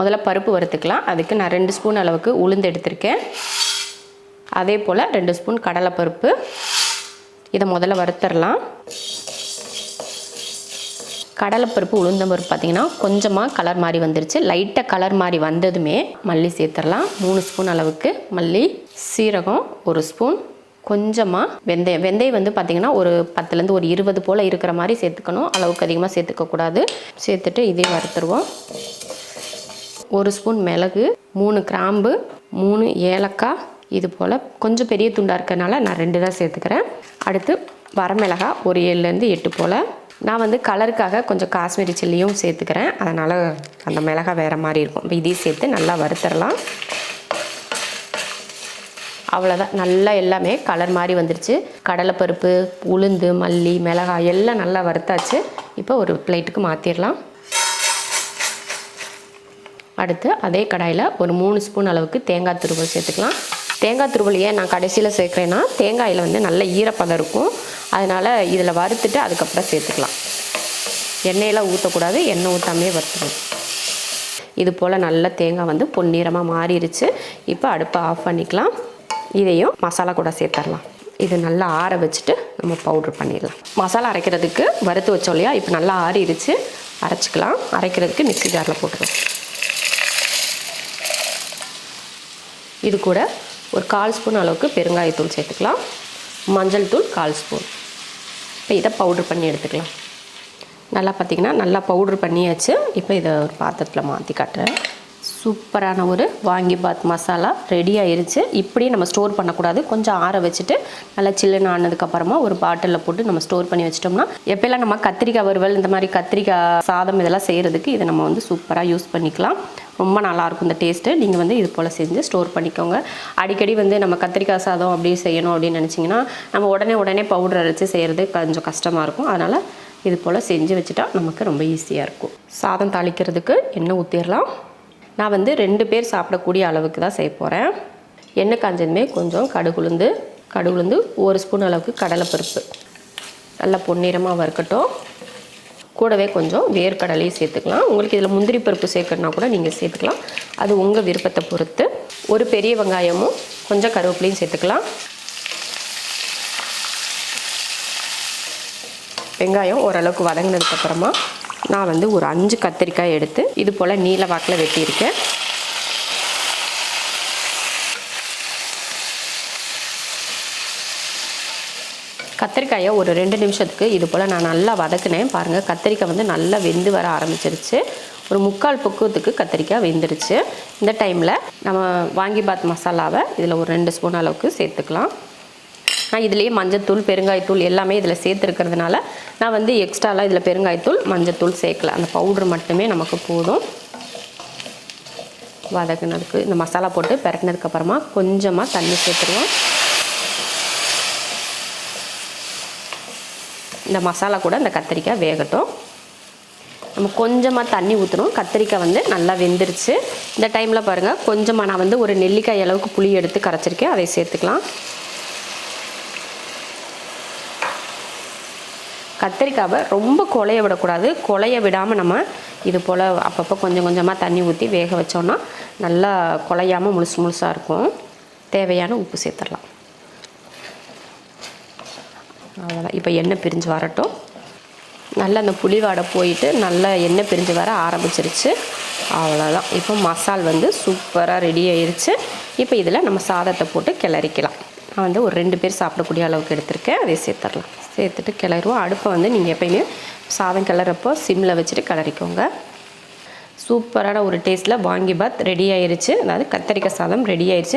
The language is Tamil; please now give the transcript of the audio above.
முதல்ல பருப்பு வறுத்துக்கலாம். அதுக்கு நான் ரெண்டு ஸ்பூன் அளவுக்கு உளுந்து எடுத்திருக்கேன். அதே போல் ரெண்டு ஸ்பூன் கடலைப்பருப்பு. இதை முதல்ல வறுத்துடலாம் கடலைப்பருப்பு உளுந்தம்பருப்பு பார்த்தீங்கன்னா கொஞ்சமாக கலர் மாதிரி வந்துருச்சு. லைட்டாக கலர் மாதிரி வந்ததுமே மல்லி சேர்த்துடலாம் மூணு ஸ்பூன் அளவுக்கு மல்லி சீரகம் ஒரு ஸ்பூன். கொஞ்சமாக வெந்தயம். வெந்தயம் வந்து பார்த்திங்கன்னா ஒரு பத்துலேருந்து ஒரு இருபது போல் இருக்கிற மாதிரி சேர்த்துக்கணும். அளவுக்கு அதிகமாக சேர்த்துக்கக்கூடாது. சேர்த்துட்டு இதையும் வறுத்துருவோம். ஒரு ஸ்பூன் மிளகு மூணு கிராம்பு மூணு ஏலக்காய். இது போல் கொஞ்சம் பெரிய துண்டாக இருக்கிறனால நான் ரெண்டு தான் சேர்த்துக்கிறேன். அடுத்து வரமிளகா ஒரு ஏழுலேருந்து எட்டு போல். நான் வந்து கலருக்காக கொஞ்சம் காஷ்மீரி சில்லியும் சேர்த்துக்கிறேன். அதனால் அந்த மிளகா வேறு மாதிரி இருக்கும். இப்போ இதையும் சேர்த்து நல்லா வறுத்துடலாம் அவ்வளோதான் நல்லா எல்லாமே கலர் மாதிரி வந்துருச்சு. கடலைப்பருப்பு உளுந்து மல்லி மிளகாய் எல்லாம் நல்லா வறுத்தாச்சு. இப்போ ஒரு பிளேட்டுக்கு மாற்றிடலாம் அடுத்து அதே கடாயில் ஒரு மூணு ஸ்பூன் அளவுக்கு தேங்காய் துருவல் சேர்த்துக்கலாம். தேங்காய் துருவல் ஏன் நான் கடைசியில் சேர்க்குறேன்னா தேங்காயில் வந்து நல்ல ஈரப்பதம் இருக்கும். அதனால் இதில் வறுத்துட்டு அதுக்கப்புறம் சேர்த்துக்கலாம். எண்ணெயெல்லாம் ஊற்றக்கூடாது எண்ணெய் ஊற்றாமே வறுத்துக்கணும். இது போல் நல்ல தேங்காய் வந்து பொன்னிறமாக மாறிடுச்சு இப்போ அடுப்பை ஆஃப் பண்ணிக்கலாம். இதையும் மசாலா கூட சேர்த்துடலாம் இது நல்லா ஆற வச்சுட்டு நம்ம பவுட்ரு பண்ணிடலாம். மசாலா அரைக்கிறதுக்கு வறுத்து வச்சோம் இல்லையா? இப்போ நல்லா ஆறிடுச்சு அரைச்சிக்கலாம். அரைக்கிறதுக்கு மிக்ஸி ஜாரில் போட்டுக்கலாம். இது கூட ஒரு கால் ஸ்பூன் அளவுக்கு பெருங்காயத்தூள் சேர்த்துக்கலாம். மஞ்சள் தூள் கால் ஸ்பூன். இப்போ இதை பவுட்ரு பண்ணி எடுத்துக்கலாம். நல்லா பார்த்திங்கன்னா நல்லா பவுட்ரு பண்ணியாச்சு. இப்போ இதை ஒரு பாத்திரத்தில் மாற்றி காட்டுறேன். சூப்பரான ஒரு வாங்கி பாத் மசாலா ரெடி ஆயிருச்சு. இப்படியே நம்ம ஸ்டோர் பண்ணக்கூடாது. கொஞ்சம் ஆற வச்சுட்டு நல்லா சில்லுன்னு ஆனதுக்கப்புறமா ஒரு பாட்டிலில் போட்டு நம்ம ஸ்டோர் பண்ணி வச்சிட்டோம்னா எப்போல்லாம் நம்ம கத்திரிக்காய் வறுவல் இந்த மாதிரி கத்திரிக்காய் சாதம் இதெல்லாம் செய்கிறதுக்கு இதை நம்ம வந்து சூப்பராக யூஸ் பண்ணிக்கலாம். ரொம்ப நல்லாயிருக்கும் இந்த டேஸ்ட்டு நீங்கள் வந்து இது போல் செஞ்சு ஸ்டோர் பண்ணிக்கோங்க. அடிக்கடி வந்து நம்ம கத்திரிக்காய் சாதம் அப்படி செய்யணும் அப்படின்னு நினச்சிங்கன்னா நம்ம உடனே உடனே பவுடர் அரைச்சி செய்கிறது கொஞ்சம் கஷ்டமாக இருக்கும். அதனால் இது போல் செஞ்சு வச்சுட்டா நமக்கு ரொம்ப ஈஸியாக இருக்கும். சாதம் தாளிக்கிறதுக்கு எண்ணெய் ஊற்றிடலாம் நான் வந்து ரெண்டு பேர் சாப்பிடக்கூடிய அளவுக்கு தான் செய்ய போகிறேன் எண்ணெய் காஞ்சதுமே கொஞ்சம் கடுகுளுந்து கடுகுளுந்து ஒரு ஸ்பூன் அளவுக்கு கடலைப்பருப்பு. நல்லா பொன்னிறமாக வறுக்கட்டும் கூடவே கொஞ்சம் வேர்க்கடலையும் சேர்த்துக்கலாம். உங்களுக்கு இதில் முந்திரி பருப்பு சேர்க்கணுன்னா கூட நீங்கள் சேர்த்துக்கலாம். அது உங்கள் விருப்பத்தை பொறுத்து. ஒரு பெரிய வெங்காயமும் கொஞ்சம் கருவேப்பிலையும் சேர்த்துக்கலாம். வெங்காயம் ஓரளவுக்கு வதங்கினதுக்கப்புறமா நான் வந்து ஒரு அஞ்சு கத்திரிக்காய் எடுத்து இது போல் நீல வாக்கில் வெட்டியிருக்கேன். கத்திரிக்காயை ஒரு ரெண்டு நிமிஷத்துக்கு இது போல் நான் நல்லா வதக்கினேன். பாருங்கள் கத்திரிக்காய் வந்து நல்லா வெந்து வர ஆரம்பிச்சிருச்சு. ஒரு முக்கால் பக்குவத்துக்கு கத்திரிக்காய் வெந்துருச்சு. இந்த டைமில் நம்ம வாங்கி பாத் மசாலாவை இதில் ஒரு ரெண்டு ஸ்பூன் அளவுக்கு சேர்த்துக்கலாம். நான் இதுலேயே மஞ்சத்தூள் பெருங்காயத்தூள் எல்லாமே இதில் சேர்த்துருக்கிறதுனால நான் வந்து எக்ஸ்ட்ராலாம் இதில் பெருங்காயத்தூள் மஞ்சத்தூள் சேர்க்கல. அந்த பவுட்ரு மட்டுமே நமக்கு போதும். வதக்குனதுக்கு இந்த மசாலா போட்டு பெரட்டினதுக்கப்புறமா கொஞ்சமாக தண்ணி சேர்த்துருவோம். இந்த மசாலா கூட இந்த கத்திரிக்காய் வேகட்டும். நம்ம கொஞ்சமாக தண்ணி ஊற்றணும் கத்திரிக்காய் வந்து நல்லா வெந்துருச்சு. இந்த டைமில் பாருங்கள் கொஞ்சமாக நான் வந்து ஒரு நெல்லிக்காய் அளவுக்கு புளி எடுத்து கரைச்சிருக்கேன். அதை சேர்த்துக்கலாம். கத்திரிக்காவை ரொம்ப கொலைய விடக்கூடாது. கொலைய விடாமல் நம்ம இது போல் அப்பப்போ கொஞ்சம் கொஞ்சமாக தண்ணி ஊற்றி வேக வச்சோன்னா நல்லா கொலையாமல் முழுசு முழுசாக இருக்கும். தேவையான உப்பு சேர்த்துடலாம். அவ்வளோதான் இப்போ எண்ணெய் பிரிஞ்சு வரட்டும். நல்லா அந்த புளி வாடை போயிட்டு நல்லா எண்ணெய் பிரிஞ்சு வர ஆரம்பிச்சிருச்சு. அவ்வளோதான் இப்போ மசால் வந்து சூப்பராக ரெடி ஆயிடுச்சு இப்போ இதில் நம்ம சாதத்தை போட்டு கிளறிக்கலாம். நான் வந்து ஒரு ரெண்டு பேர் சாப்பிடக்கூடிய அளவுக்கு எடுத்திருக்கேன். அதை சேர்த்துடலாம். சேர்த்துட்டு கிளறுவோம் அடுப்பை வந்து நீங்கள் எப்பயுமே சாதம் கிளறப்போ சிம்மில் வச்சுட்டு கிளறிக்கோங்க. சூப்பரான ஒரு டேஸ்ட்டில் வாங்கி பாத் ரெடி ஆயிருச்சு. அதாவது கத்தரிக்காய் சாதம் ரெடி ஆயிடுச்சு